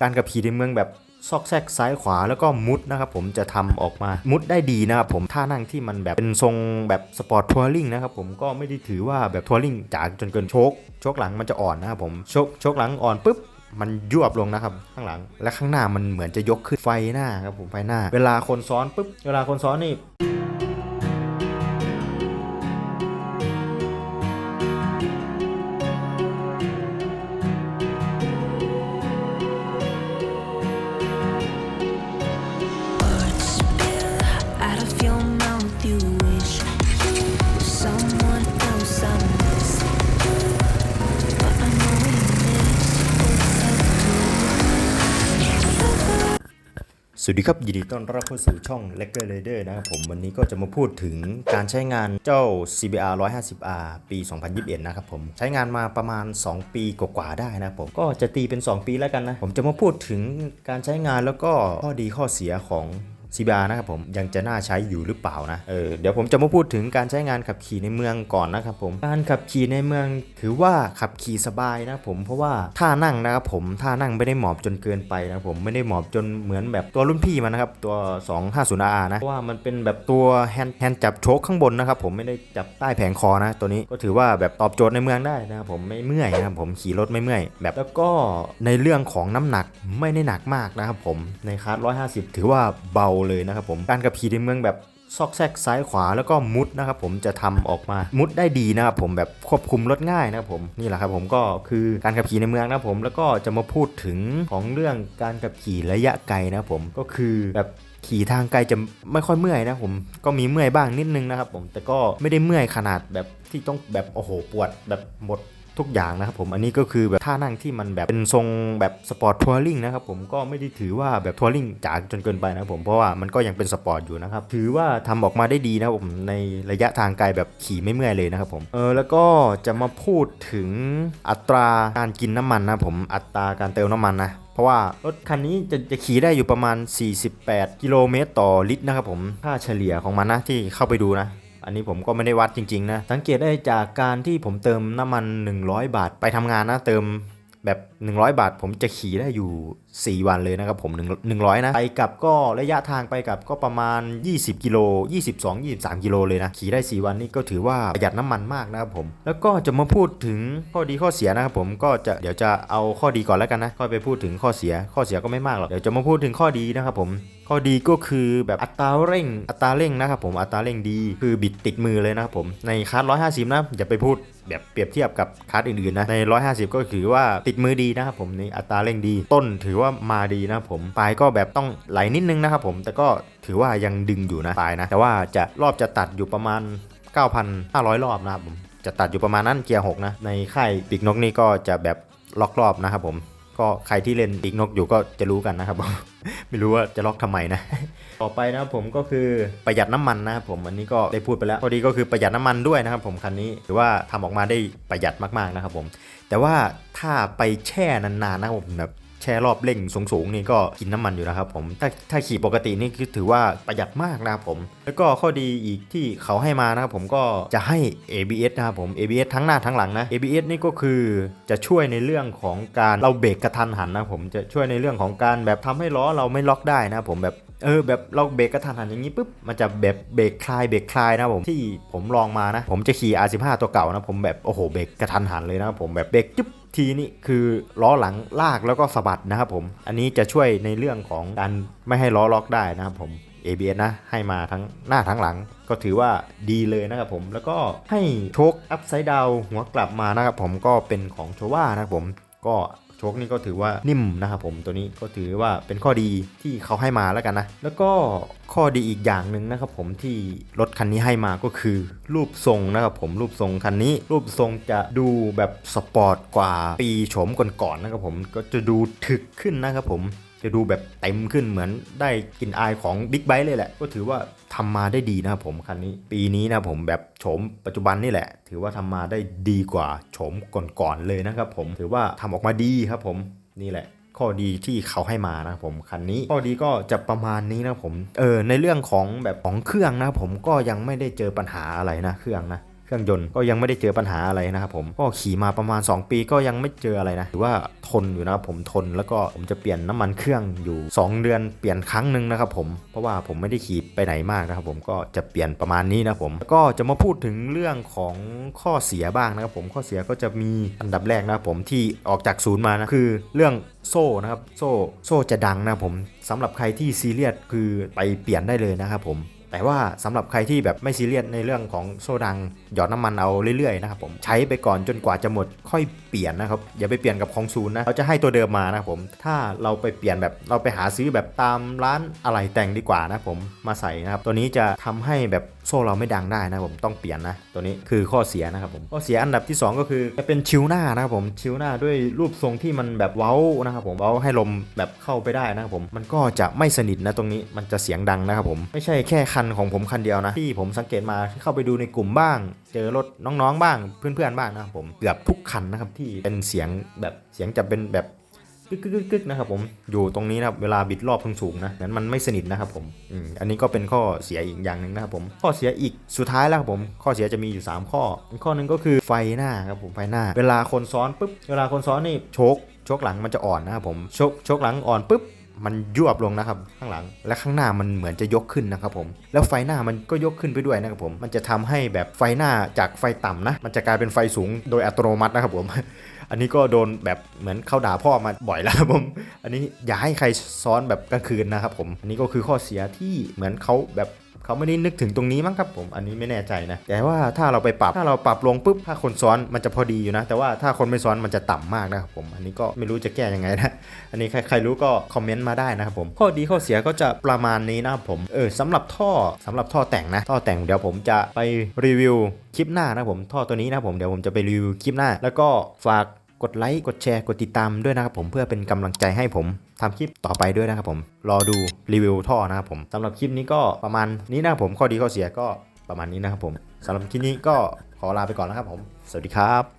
การขับขี่ในเมืองแบบซอกแซกซ้ายขวาแล้วก็มุดนะครับผมจะทำออกมามุดได้ดีนะครับผมท่านั่งที่มันแบบเป็นทรงแบบสปอร์ตทัวริงนะครับผมก็ไม่ได้ถือว่าแบบทัวริงจ๋าจนเกินโชคโชคหลังมันจะอ่อนนะครับผมโชคโชคหลังอ่อนปุ๊บมันยวบลงนะครับข้างหลังและข้างหน้ามันเหมือนจะยกขึ้นไฟหน้าครับผมไฟหน้า เวลาคนซ้อนปุ๊บเวลาคนซ้อนนี่ สวัสดีครับยินดีต้อนรับเข้าสู่ช่อง l e g g e Reader นะครับผมวันนี้ก็จะมาพูดถึงการใช้งานเจ้า CBR 150R ปี 2021 นะครับผมใช้งานมาประมาณ 2 ปีกว่าๆได้นะครับผมก็จะตีเป็น 2 ปีแล้วกันนะ ผมจะมาพูดถึงการใช้งานแล้วก็ข้อดีข้อเสียของ CBR นะครับผมยังจะน่าใช้อยู่หรือเปล่านะเออเดี๋ยวผมจะมาพูดถึงการใช้งานขับขี่ในเมืองก่อนนะครับผมการขับขี่ในเมืองถือว่าขับขี่สบายนะผมเพราะว่าท่านั่งนะครับผมท่านั่งไม่ได้หมอบจนเกินไปนะผมไม่ได้หมอบจนเหมือนแบบตัวรุ่นพี่มันนะครับตัว 250R นะเพราะว่ามันเป็นแบบตัวแฮนด์แฮนด์จับโชคข้างบนนะครับผมไม่ได้จับใต้แผงคอนะตัวนี้ก็ถือว่าแบบตอบโจทย์ในเมืองได้นะครับผมไม่เมื่อยนะครับผมขี่รถไม่เมื่อย แบบแล้วก็ในเรื่องของน้ำหนักไม่ได้หนักมากนะครับผมในคาร์ด150 ถือว่าเบาเลยนะครับผมการขับขี่ในเมืองแบบซอกแซกซ้ายขวาแล้วก็มุดนะครับผมจะทำออกมามุดได้ดีนะครับผมแบบควบคุมรถง่ายนะครับผมนี่แหละครับผมก็คือการขับขี่ในเมืองนะครับผมแล้วก็จะมาพูดถึงของเรื่องการขับขี่ระยะไกลนะครับผมก็คือแบบขี่ทางไกลจะไม่ค่อยเมื่อยนะผมก็มีเมื่อยบ้างนิดนึงนะครับผมแต่ก็ไม่ได้เมื่อยขนาดแบบที่ต้องแบบโอ้โหปวดแบบหมด ทุกอย่างนะครับผมอันนี้ก็คือแบบท่านั่งที่มันแบบเป็นทรงแบบสปอร์ตทัวริงนะครับผมก็ไม่ได้ถือว่าแบบทัวริงจ๋าจนเกินไปนะครับผมเพราะว่ามันก็ยังเป็นสปอร์ตอยู่นะครับถือว่าทำออกมาได้ดีนะครับผมในระยะทางไกลแบบขี่ไม่เมื่อยเลยนะครับผมเออแล้วก็จะมาพูดถึงอัตราการกินน้ำมันนะผมอัตราการเติมน้ำมันนะเพราะว่ารถคันนี้จะจะขี่ได้อยู่ประมาณ 48 กิโลเมตรต่อลิตรนะครับผม ค่าเฉลี่ยของมันนะที่เข้าไปดูนะ อันนี้ผมก็ไม่ได้วัดจริงๆนะสังเกตได้จากการที่ผมเติมน้ำมัน 100 บาทไปทำงานนะเติมแบบ 100 บาท ผมจะขี่ได้อยู่ 4 วันเลยนะครับผม1 100 นะ ไปกลับก็ระยะทางไปกลับก็ประมาณ 20 กิโล 22 23 กิโลเลยนะ ขี่ได้ 4 วันนี่ก็ถือว่าประหยัดน้ำมันมากนะครับผม แล้วก็จะมาพูดถึงข้อดีข้อเสียนะครับผมก็จะเดี๋ยวจะเอาข้อดีก่อนแล้วกันนะค่อยไปพูดถึงข้อเสียข้อเสียก็ไม่มากหรอกเดี๋ยวจะมาพูดถึงข้อดีนะครับผมข้อดีก็คือแบบอัตราเร่ง อัตราเร่งนะครับผมอัตราเร่งดีคือบิดติดมือเลยนะครับผมในคาร์ด150 นะอย่าไปพูดแบบเปรียบเทียบกับคาร์ดอื่นๆนะใน 150 ก็ถือว่าติดมือดีนะครับผมในอัตราเร่งดี ต้นถือว่ามาดีนะผมปลายก็แบบต้องไหลนิดนึงนะครับผมแต่ก็ถือว่ายังดึงอยู่นะปลายนะ แต่ว่าจะรอบจะตัดอยู่ประมาณ 9,500 รอบนะครับผมจะตัดอยู่ประมาณนั้นเกียร์6นะในค่ายปีกนกนี่ก็จะแบบล็อกรอบนะครับผมก็ใครที่เล่นปีกนกอยู่ก็จะรู้กันนะครับผมไม่รู้ว่าจะล็อกทำไมนะ ต่อไปนะครับผมก็คือประหยัดน้ำมันนะครับผมอันนี้ก็ได้พูดไปแล้วพอดีก็คือประหยัดน้ำมันด้วยนะครับผมคันนี้ถือว่าทำออกมาได้ประหยัดมากๆนะครับผม แต่ว่าถ้าไปแช่นานๆนะครับผมแบบ แช่รอบเร่งสูงๆนี่ก็กินน้ำมันอยู่นะครับผมถ้าถ้าขี่ปกตินี่คือถือว่าประหยัดมากนะครับผม แล้วก็ข้อดีอีกที่เขาให้มานะครับผมก็จะให้ ABS นะครับผม ABS ทั้งหน้าทั้งหลังนะ ABS นี่ก็คือจะช่วยในเรื่องของการเราเบรกกระทันหันนะผมจะช่วยในเรื่องของการแบบทำให้ล้อเราไม่ล็อกได้นะผมแบบเออแบบเราเบรกกระทันหันอย่างนี้ปุ๊บมันจะแบบเบรกคลายเบรกคลายนะครับผมที่ผมลองมานะ ผมจะขี่ R15 ตัวเก่านะผมแบบโอ้โหเบรกกระทันหันเลยนะผมแบบเบรกจุ๊บ ทีนี่คือล้อหลังลากแล้วก็สะบัดนะครับผม อันนี้จะช่วยในเรื่องของการไม่ให้ล้อล็อกได้นะครับผม ABS นะให้มาทั้งหน้าทั้งหลัง ก็ถือว่าดีเลยนะครับผมแล้วก็ให้โชคอัพไซด์ดาวหัวกลับมานะครับผมก็เป็นของโชว่านะครับผมก็ โชคนี่ก็ถือว่านิ่มนะครับผมตัวนี้ก็ถือว่าเป็นข้อดีที่เขาให้มาแล้วกันนะ แล้วก็ข้อดีอีกอย่างหนึ่งนะครับผมที่รถคันนี้ให้มาก็คือ รูปทรงนะครับผมรูปทรงคันนี้ รูปทรงจะดูแบบสปอร์ตกว่าปีโฉมก่อนๆนะครับผมก็จะดูถึกขึ้นนะครับผม จะดูแบบเต็มขึ้นเหมือนได้กลิ่นอายของบิ๊กไบ e เลยแหละ ก็ถือว่าทำมาได้ดีนะครับผมคันนี้ ปีนี้นะผมแบบโฉมปัจจุบันนี่แหละ ถือว่าทำมาได้ดีกว่าโฉมก่อนๆเลยนะครับผมถือว่าทำออกมาดีครับผมนี่แหละข้อดีที่เขาให้มานะครับผมคันนี้ข้อดีก็จะประมาณนี้นะผมเออในเรื่องของแบบของเครื่องนะผมก็ยังไม่ได้เจอปัญหาอะไรนะเครื่องนะ เครื่องยนต์ก็ยังไม่ได้เจอปัญหาอะไรนะครับผมก็ขี่มาประมาณ 2 ปีก็ยังไม่เจออะไรนะถือว่าทนอยู่นะครับผมทนแล้วก็ผมจะเปลี่ยนน้ำมันเครื่องอยู่ 2 เดือนเปลี่ยนครั้งหนึ่งนะครับผมเพราะว่าผมไม่ได้ขี่ไปไหนมากนะครับผมก็จะเปลี่ยนประมาณนี้นะผมก็จะมาพูดถึงเรื่องของข้อเสียบ้างนะครับผมข้อเสียก็จะมีอันดับแรกนะครับผมที่ออกจากศูนย์มานะคือเรื่องโซ่นะครับโซ่โซ่จะดังนะครับผมสำหรับใครที่ซีเรียสคือไปเปลี่ยนได้เลยนะครับผม แต่ว่าสำหรับใครที่แบบไม่ซีเรียสในเรื่องของโซดังหยอดน้ำมันเอาเรื่อยๆนะครับผมใช้ไปก่อนจนกว่าจะหมดค่อยเปลี่ยนนะครับอย่าไปเปลี่ยนกับของศูนย์นะเขาจะให้ตัวเดิมมานะผมถ้าเราไปเปลี่ยนแบบเราไปหาซื้อแบบตามร้านอะไรแต่งดีกว่านะผมมาใส่นะครับตัวนี้จะทำให้แบบ โซ่เราไม่ดังได้นะผมต้องเปลี่ยนนะตัวนี้คือข้อเสียนะครับผมข้อเสียอันดับที่สองก็คือจะเป็นชิวหน้านะครับผมชิวหน้าด้วยรูปทรงที่มันแบบเว้านะครับผมเว้าให้ลมแบบเข้าไปได้นะครับผมมันก็จะไม่สนิทนะตรงนี้มันจะเสียงดังนะครับผมไม่ใช่แค่คันของผมคันเดียวนะที่ผมสังเกตมาเข้าไปดูในกลุ่มบ้าง เจอรถน้องๆบ้างเพื่อนๆบ้างนะครับผมเกือบทุกคันนะครับที่เป็นเสียงแบบเสียงจะเป็นแบบ กึกกึกกึกนะครับผมอยู่ตรงนี้นะครับเวลาบิดรอบสูงๆนะนั้นมันไม่สนิทนะครับผมอันนี้ก็เป็นข้อเสียอีกอย่างหนึ่งนะครับผมข้อเสียอีกสุดท้ายแล้วครับผม ข้อเสียจะมีอยู่ 3 ข้อ ข้อหนึ่งก็คือไฟหน้าครับผมไฟหน้า เวลาคนซ้อนปุ๊บเวลาคนซ้อนนี่โชกโชกหลังมันจะอ่อนนะครับผมโชกโชกหลังอ่อนปุ๊บมันยวบลงนะครับข้างหลังและข้างหน้ามันเหมือนจะยกขึ้นนะครับผมแล้วไฟหน้ามันก็ยกขึ้นไปด้วยนะครับผมมันจะทำให้แบบไฟหน้าจากไฟต่ำนะ มันจะกลายเป็นไฟสูงโดยอัตโนมัตินะครับผม อันนี้ก็โดนแบบเหมือนเข้าด่าพ่อมาบ่อยแล้วผม อันนี้อย่าให้ใครซ้อนแบบกลางคืนนะครับผม อันนี้ก็คือข้อเสียที่เหมือนเขาแบบ เขาไม่ได้นึกถึงตรงนี้มั้งครับผม อันนี้ไม่แน่ใจนะ แต่ว่าถ้าเราไปปรับ ถ้าเราปรับลงปุ๊บ ถ้าคนซ้อนมันจะพอดีอยู่นะ แต่ว่าถ้าคนไม่ซ้อนมันจะต่ำมากนะครับผม อันนี้ก็ไม่รู้จะแก้ยังไงนะ อันนี้ใครใครรู้ก็คอมเมนต์มาได้นะครับผม ข้อดีข้อเสียก็จะประมาณนี้นะครับผม เออสำหรับท่อสำหรับท่อแต่งนะ ท่อแต่งเดี๋ยวผมจะไปรีวิวคลิปหน้านะผม ท่อตัวนี้นะผม เดี๋ยวผมจะไปรีวิวคลิปหน้า แล้วก็ฝาก กดไลค์กดแชร์กดติดตามด้วยนะครับผมเพื่อเป็นกำลังใจให้ผมทำคลิปต่อไปด้วยนะครับผมรอดูรีวิวท่อนะครับผมสำหรับคลิปนี้ก็ประมาณนี้นะครับผมข้อดีข้อเสียก็ประมาณนี้นะครับผมสำหรับคลิปนี้ก็ขอลาไปก่อนนะครับผม สวัสดีครับ